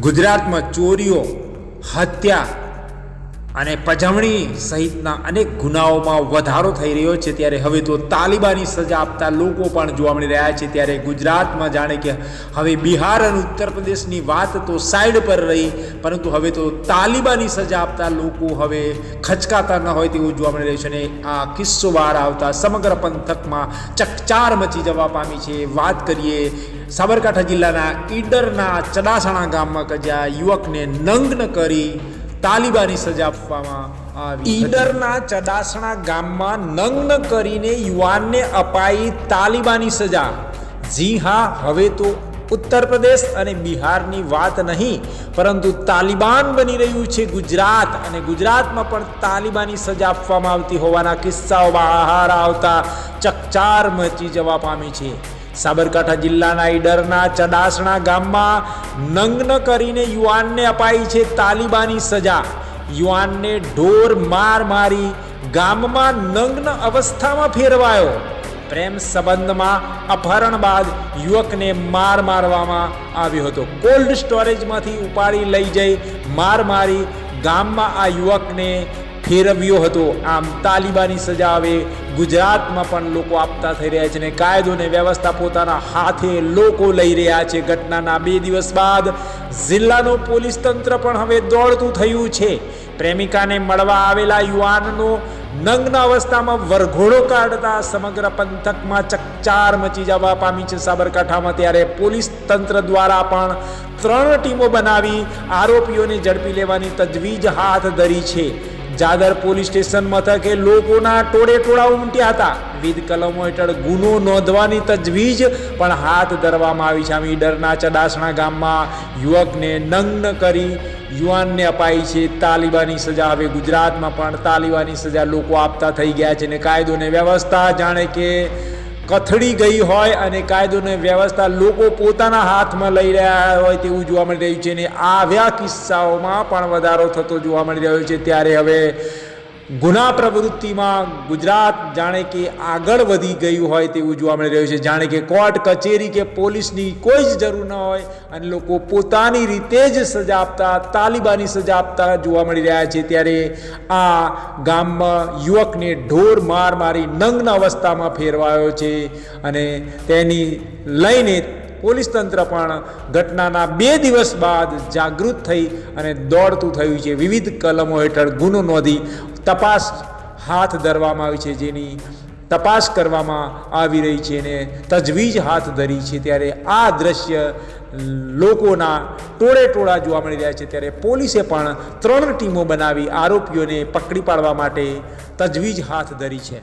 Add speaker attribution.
Speaker 1: ગુજરાતમાં ચોરીઓ હત્યા અને પજવણી સહિતના અનેક ગુનાઓમાં વધારો થઈ રહ્યો છે ત્યારે હવે તો તાલિબાની સજા આપતા લોકો પણ જોવા મળી રહ્યા છે ત્યારે ગુજરાતમાં જાણે કે હવે બિહાર અને ઉત્તર પ્રદેશની વાત તો સાઈડ પર રહી, પરંતુ હવે તો તાલિબાની સજા આપતા લોકો હવે ખચકાતા ન હોય તેવું જોવા મળી રહ્યું છે અને આ કિસ્સો બહાર આવતા સમગ્ર પંથકમાં ચકચાર મચી જવા પામી છે. વાત કરીએ સાબરકાંઠા જિલ્લાના ઈડરના ચડાસણા ગામમાં કે જ્યાં યુવકને નગ્ન કરી તાલિબાની સજા આપવામાં ઈડરના ચડાસણા ગામમાં નગ્ન કરીને યુવાનને અપાઈ તાલિબાની સજા. જી હા, હવે તો ઉત્તર પ્રદેશ અને બિહારની વાત નહીં, પરંતુ તાલિબાન બની રહ્યું છે ગુજરાત અને ગુજરાતમાં પણ તાલિબાની સજા આપવામાં આવતી હોવાના કિસ્સાઓ બહાર આવતા ચકચાર મચી જવા પામી છે. સાબરકાંઠા જિલ્લાના ઈડરના ચડાસણા ગામમાં નગ્ન કરીને યુવાનને અપાઈ છે તાલિબાની સજા. યુવાનને ઢોર માર મારી ગામમાં નગ્ન અવસ્થામાં ફેરવાયો. પ્રેમ સંબંધમાં અપહરણ બાદ યુવકને માર મારવામાં આવ્યો હતો. કોલ્ડ સ્ટોરેજમાંથી ઉપાડી લઈ જઈ માર મારી ગામમાં આ યુવકને ફેરવ્યો હતો. આમ તાલિબાની સજા હવે ગુજરાતમાં પણ લોકો આપતા થઈ રહ્યા છે અને કાયદો અને વ્યવસ્થા પોતાના હાથે લોકો લઈ રહ્યા છે. ઘટનાના બે દિવસ બાદ જિલ્લાનું પોલીસ તંત્ર પણ હવે દોડતું થયું છે. પ્રેમિકાને મળવા આવેલા યુવાનનો નગ્ન અવસ્થામાં વરઘોડો કાઢતા સમગ્ર પંથકમાં ચકચાર મચી જવા પામી છે સાબરકાંઠામાં. ત્યારે પોલીસ તંત્ર દ્વારા પણ ત્રણ ટીમો બનાવી આરોપીઓને ઝડપી લેવાની તજવીજ હાથ ધરી છે. જાદર પોલીસ સ્ટેશન મથકે લોકોના ટોળે ટોળા ઉમટ્યા હતા. વિવિધ કલમો હેઠળ ગુનો નોંધવાની તજવીજ, પણ હાથ ધરવામાં આવી છે. આમ ઈડરના ચડાસણા ગામમાં યુવકને નગ્ન કરી યુવાનને અપાઈ છે તાલિબાની સજા. હવે ગુજરાતમાં પણ તાલિબાની સજા લોકો આપતા થઈ ગયા છે અને કાયદો ને વ્યવસ્થા જાણે કે કથળી ગઈ હોય અને કાયદોને વ્યવસ્થા લોકો પોતાના હાથમાં લઈ રહ્યા હોય તેવું જોવા મળી રહ્યું છે. અને આવ્યા કિસ્સાઓમાં પણ વધારો થતો જોવા મળી રહ્યો છે. ત્યારે હવે ગુના પ્રવૃત્તિમાં ગુજરાત જાણે કે આગળ વધી ગયું હોય તેવું જોવા મળી રહ્યું છે. જાણે કે કોર્ટ, કચેરી કે પોલીસની કોઈ જ જરૂર ન હોય અને લોકો પોતાની રીતે જ સજા આપતા, તાલિબાની સજા આપતા જોવા મળી રહ્યા છે. ત્યારે આ ગામમાં યુવકને ઢોર માર મારી નગ્ન અવસ્થામાં ફેરવાયો છે અને તેની લઈને પોલીસ તંત્ર પણ ઘટનાના બે દિવસ બાદ જાગૃત થઈ અને દોડતું થયું છે. વિવિધ કલમો હેઠળ ગુનો નોંધી તપાસ હાથ ધરવામાં આવી છે, જેની તપાસ કરવામાં આવી રહી છે અને તજવીજ હાથ ધરી છે. ત્યારે આ દ્રશ્ય લોકોના ટોળે ટોળા જોવા મળી રહ્યા છે. ત્યારે પોલીસે પણ ત્રણ ટીમો બનાવી આરોપીઓને પકડી પાડવા માટે તજવીજ હાથ ધરી છે.